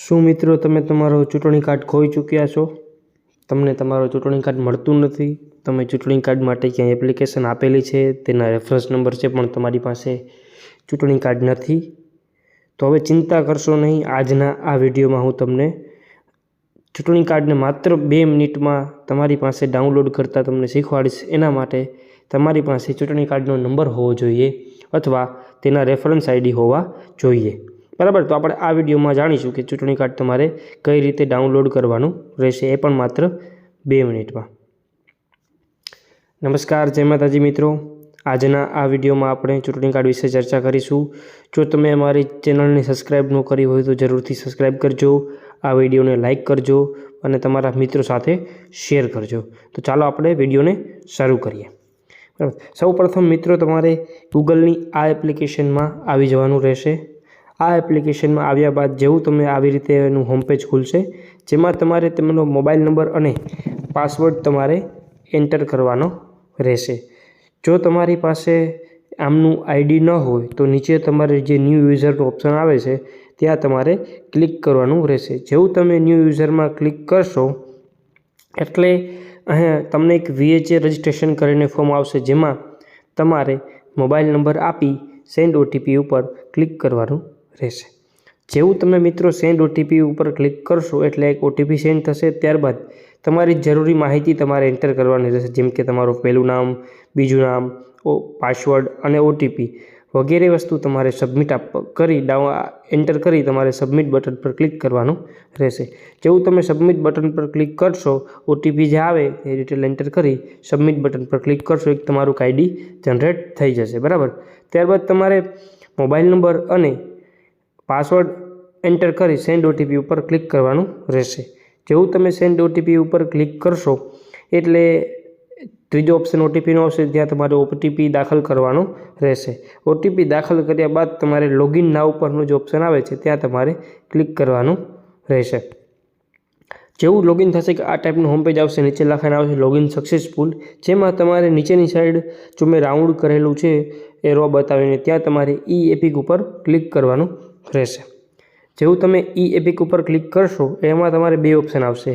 શું મિત્રો તમે તમારો ચૂંટણી કાર્ડ ખોઈ ચૂક્યા છો? તમને તમારો ચૂંટણી કાર્ડ મળતું નથી. તમે ચૂંટણી કાર્ડ માટે ક્યાંય એપ્લિકેશન આપેલી છે? તેના રેફરન્સ નંબર છે, પણ તમારી પાસે ચૂંટણી કાર્ડ નથી. તો હવે ચિંતા કરશો નહીં. આજના આ વિડીયોમાં હું તમને ચૂંટણી કાર્ડને માત્ર બે મિનિટમાં તમારી પાસે ડાઉનલોડ કરતાં તમને શીખવાડીશ. એના માટે તમારી પાસે ચૂંટણી કાર્ડનો નંબર હોવો જોઈએ અથવા તેના રેફરન્સ આઈડી હોવા જોઈએ. બરાબર, તો આપણે આ વિડીયોમાં જાણીશું કે ચૂંટણી કાર્ડ તમારે કઈ રીતે ડાઉનલોડ કરવાનું રહેશે, એ પણ માત્ર બે મિનિટમાં. નમસ્કાર, જય માતાજી મિત્રો. આજના આ વિડીયોમાં આપણે ચૂંટણી કાર્ડ વિશે ચર્ચા કરીશું. જો તમે અમારી ચેનલને સબસ્ક્રાઈબ ન કરી હોય તો જરૂરથી સબસ્ક્રાઈબ કરજો, આ વિડીયોને લાઇક કરજો અને તમારા મિત્રો સાથે શેર કરજો. તો ચાલો આપણે વિડીયોને શરૂ કરીએ. બરાબર સૌ પ્રથમ મિત્રો તમારે ગૂગલની આ એપ્લિકેશનમાં આવી જવાનું રહેશે. આ એપ્લિકેશનમાં આવ્યા બાદ જેવું તમે આવી રીતે એનું હોમ પેજ ખુલશે, જેમાં તમારે તેમનો મોબાઈલ નંબર અને પાસવર્ડ તમારે એન્ટર કરવાનો રહેશે. જો તમારી પાસે આમનું આઈડી ન હોય, તો નીચે તમારે જે ન્યૂ યુઝરનું ઓપ્શન આવે છે, ત્યાં તમારે ક્લિક કરવાનું રહેશે. જેવું તમે ન્યૂ યુઝરમાં ક્લિક કરશો, એટલે અહીંયા તમને એક વીએચએ રજિસ્ટ્રેશન કરીને ફોર્મ આવશે, જેમાં તમારે મોબાઈલ નંબર આપી સેન્ડ ઓટીપી ઉપર ક્લિક કરવાનું રહેશે. જેવું તમે મિત્રો સેન્ડ ઓટીપી ઉપર ક્લિક કરશો એટલે એક ઓટીપી સેન્ડ થશે, ત્યારબાદ તમારી જરૂરી માહિતી તમારે એન્ટર કરવાની રહેશે, જેમ કે તમારું પહેલું નામ, બીજું નામ, ઓ પાસવર્ડ અને ઓટીપી વગેરે વસ્તુ તમારે સબમિટ આપ, કરી, ડાઉ એન્ટર કરી તમારે સબમિટ બટન પર ક્લિક કરવાનું રહેશે. જેવું તમે સબમિટ બટન પર ક્લિક કરશો ઓટીપી જે આવે એ ડિટેલ એન્ટર કરી સબમિટ બટન પર ક્લિક કરશો, એક તમારું આઈડી જનરેટ થઈ જશે, બરાબર? ત્યારબાદ તમારે મોબાઈલ નંબર અને પાસવર્ડ એન્ટર કરી સેન્ડ ઓટીપી ઉપર ક્લિક કરવાનું રહેશે. જેવું તમે સેન્ડ ઓટીપી ઉપર ક્લિક કરશો, એટલે ત્રીજો ઓપ્શન ઓટીપીનો આવશે ત્યાં તમારે ઓટીપી દાખલ કરવાનો રહેશે. ઓટીપી દાખલ કર્યા બાદ તમારે લોગિન ના ઉપરનું જે ઓપ્શન આવે છે, ત્યાં તમારે ક્લિક કરવાનું રહેશે. જેવું લોગિન થશે કે આ ટાઈપનું હોમ પેજ આવશે, નીચે લખાણ આવશે લોગિન સક્સેસફુલ જેમાં તમારે નીચેની સાઈડ જો મેં રાઉન્ડ કરેલું છે એ રો બતાવીને ત્યાં તમારે ઈ એપિક ઉપર ક્લિક કરવાનું રહેશે. જેવું તમે ઈ એપિક ઉપર ક્લિક કરશો એમાં તમારે બે ઓપ્શન આવશે.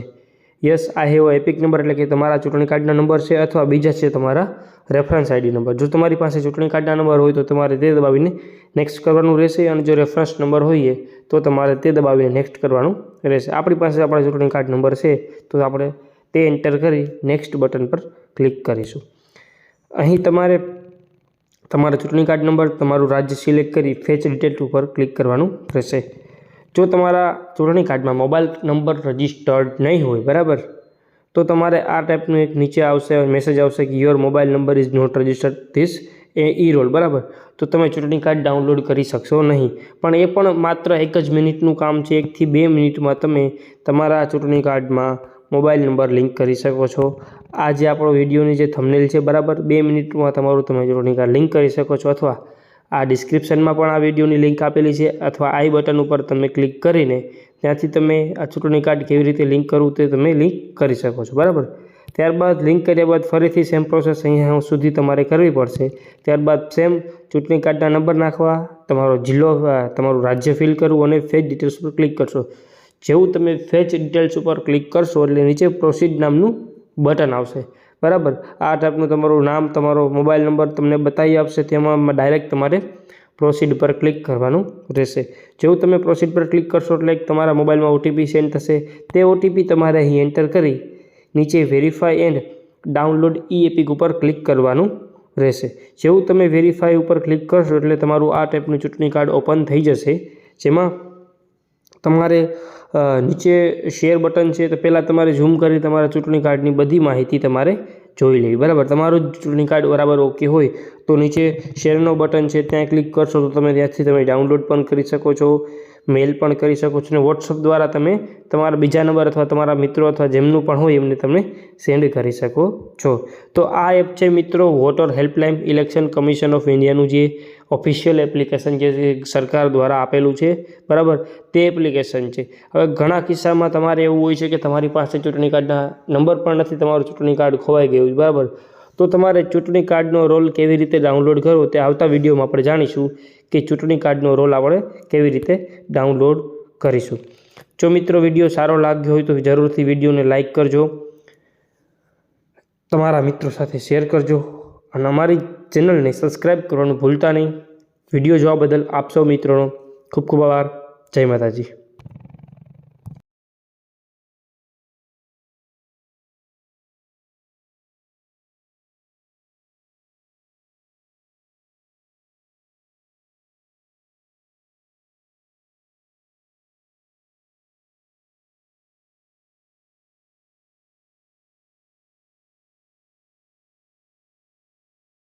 યસ આ હેવો એપિક નંબર એટલે કે તમારા ચૂંટણી કાર્ડના નંબર છે અથવા બીજા છે તમારા રેફરન્સ આઈડી નંબર જો તમારી પાસે ચૂંટણી કાર્ડના નંબર હોય તો તમારે તે દબાવીને નેક્સ્ટ કરવાનું રહેશે અને જો રેફરન્સ નંબર હોઈએ તો તમારે તે દબાવીને નેક્સ્ટ કરવાનું રહેશે. આપણી પાસે આપણા ચૂંટણી કાર્ડ નંબર છે તો આપણે તે એન્ટર કરી નેક્સ્ટ બટન પર ક્લિક કરીશું. અહીં તમારે તમારા ચૂંટણી કાર્ડ નંબર, તમારું રાજ્ય સિલેક્ટ કરી ફેચ ડિટેલ ઉપર ક્લિક કરવાનું રહેશે. જો તમારા ચૂંટણી કાર્ડમાં મોબાઈલ નંબર રજિસ્ટર્ડ નહીં હોય, બરાબર? તો તમારે આ ટાઈપનું એક નીચે આવશે મેસેજ આવશે કે your mobile number is not registered this a e roll બરાબર? તો તમે ચૂંટણી કાર્ડ ડાઉનલોડ કરી શકશો નહીં. પણ એ પણ માત્ર એક જ મિનિટનું કામ છે. એકથી બે મિનિટમાં તમે તમારા ચૂંટણી કાર્ડમાં મોબાઈલ નંબર લિંક કરી શકો છો. આ જે આપણો વિડીયોની જે થમનેલ છે, બરાબર? બે મિનિટમાં તમારું તમે ચૂંટણી કાર્ડ લિંક કરી શકો છો અથવા આ ડિસ્ક્રિપ્શનમાં પણ આ વિડીયોની લિંક આપેલી છે અથવા આઈ બટન ઉપર તમે ક્લિક કરીને ત્યાંથી તમે આ ચૂંટણી કાર્ડ કેવી રીતે લિંક કરવું તે તમે લિંક કરી શકો છો, બરાબર? ત્યારબાદ લિંક કર્યા બાદ ફરીથી સેમ પ્રોસેસ અહીંયા સુધી તમારે કરવી પડશે. ત્યારબાદ સેમ ચૂંટણી કાર્ડના નંબર નાખવા, તમારો જિલ્લો તમારું રાજ્ય ફિલ કરવું અને ફેજ ડિટેલ્સ પર ક્લિક કરશો. જેવું તમે ફેચ ડિટેલ્સ ઉપર ક્લિક કરશો એટલે નીચે પ્રોસીડ નામનું બટન આવશે. બરાબર? આ ટાઈપનું તમારું નામ, તમારો મોબાઈલ નંબર તમને બતાવી આપશે. તેમાં ડાયરેક્ટ તમારે પ્રોસીડ પર ક્લિક કરવાનું રહેશે. જેવું તમે પ્રોસીડ પર ક્લિક કરશો એટલે તમારા મોબાઈલમાં ઓટીપી સેન્ડ થશે. તે ઓટીપી તમારે અહીં એન્ટર કરી નીચે verify and download e EPIC ઉપર ક્લિક કરવાનું રહેશે. જેવું તમે વેરીફાઈ ઉપર ક્લિક કરશો એટલે તમારું આ ટાઈપનું ચૂંટણી કાર્ડ ઓપન થઈ જશે. જેમાં તમારે નીચે શેર બટન છે તો પહેલાં તમારે ઝૂમ કરી તમારા ચૂંટણી કાર્ડની બધી માહિતી તમારે જોઈ લેવી. બરાબર? તમારું ચૂંટણી કાર્ડ બરાબર ઓકે હોય તો નીચે શેરનો બટન છે, ત્યાં ક્લિક કરશો તો તમે ત્યાંથી તમે ડાઉનલોડ પણ કરી શકો છો. મેલ પણ કરી શકો છો અને વોટ્સઅપ દ્વારા તમે તમારા બીજા નંબર અથવા તમારા મિત્રો અથવા જેમનું પણ હોય એમને તમે સેન્ડ કરી શકો છો. તો આ એપ છે મિત્રો voter helpline election commission of ઇન્ડિયાનું જે ઓફિશિયલ એપ્લિકેશન જે સરકાર દ્વારા આપેલું છે, બરાબર? તે એપ્લિકેશન છે. હવે ઘણા કિસ્સામાં તમારે એવું હોય છે કે તમારી પાસે ચૂંટણી કાર્ડના નંબર પણ નથી, તમારું ચૂંટણી કાર્ડ ખોવાઈ ગયું બરાબર? તો તમારે ચૂંટણી કાર્ડનો રોલ કેવી રીતે ડાઉનલોડ કરવો તે આવતા વિડીયોમાં આપણે જાણીશું કે ચૂંટણી કાર્ડનો રોલ આપણે કેવી રીતે ડાઉનલોડ કરીશું. જો મિત્રો વીડિયો સારો લાગ્યો હોય તો જરૂરથી વિડીયોને લાઇક કરજો, તમારા મિત્રો સાથે શેર કરજો અને અમારી ચેનલને સબસ્ક્રાઈબ કરવાનું ભૂલતા નહીં. વીડિયો જોવા બદલ આપ સૌ મિત્રોનો ખૂબ ખૂબ આભાર. જય માતાજી.